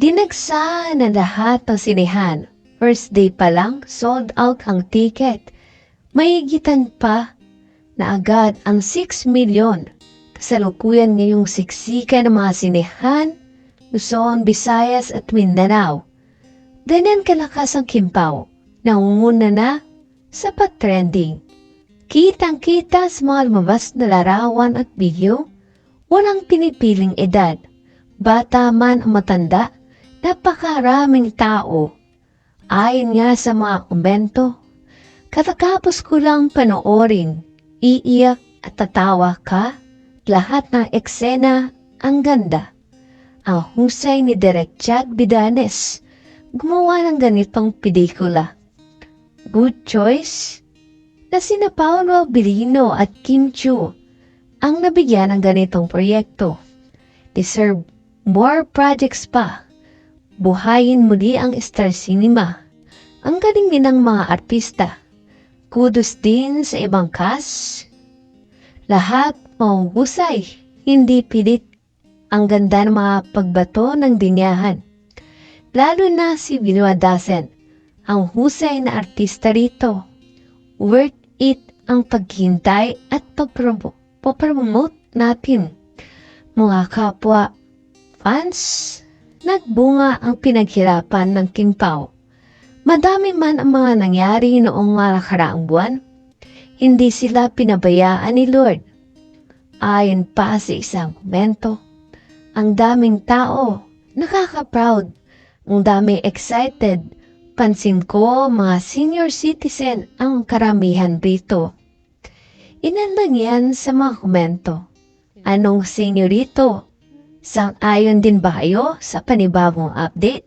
Dinagsa na lahat ng sinehan. First day pa lang, sold out ang ticket. Mahigitan pa na agad ang 6 million. Kasalukuyan ngayong siksika ng mga sinehan, Luzon, Visayas at Mindanao. Ganyan kalakas ang kimpaw. Nangunguna na sa pag-trending. Kitang-kita sa mga lumabas na larawan at video, walang pinipiling edad. Bata man o matanda, napakaraming tao. Ayon nga sa mga komento, katakapos ko lang panoorin, iiyak at tatawa ka, lahat ng eksena ang ganda. Ang husay ni Direk Chad Bidanes, gumawa ng ganitong pelikula. Good choice na sina Paolo Abilino at Kim Chu ang nabigyan ng ganitong proyekto. Deserve more projects pa. Buhayin muli ang Star Cinema. Ang galing din ng mga artista. Kudos din sa ibang cast. Lahat mahuhusay, hindi pilit ang ganda ng mga pagbato ng dinyahan. Lalo na si Binoy Dasen, ang husay na artista rito. Worth it ang paghintay at pagpromo- papromote natin. Mga kapwa fans, nagbunga ang pinaghirapan ng King Pao. Madami man ang mga nangyari noong nakaraang buwan, hindi sila pinabayaan ni Lord. Ayon pa sa isang komento, ang daming tao, nakaka-proud, ang dami excited, pansin ko mga senior citizen ang karamihan rito. Ilan lang yan sa mga komento. Anong seniorito? Sang-ayon din ba kayo sa panibagong update?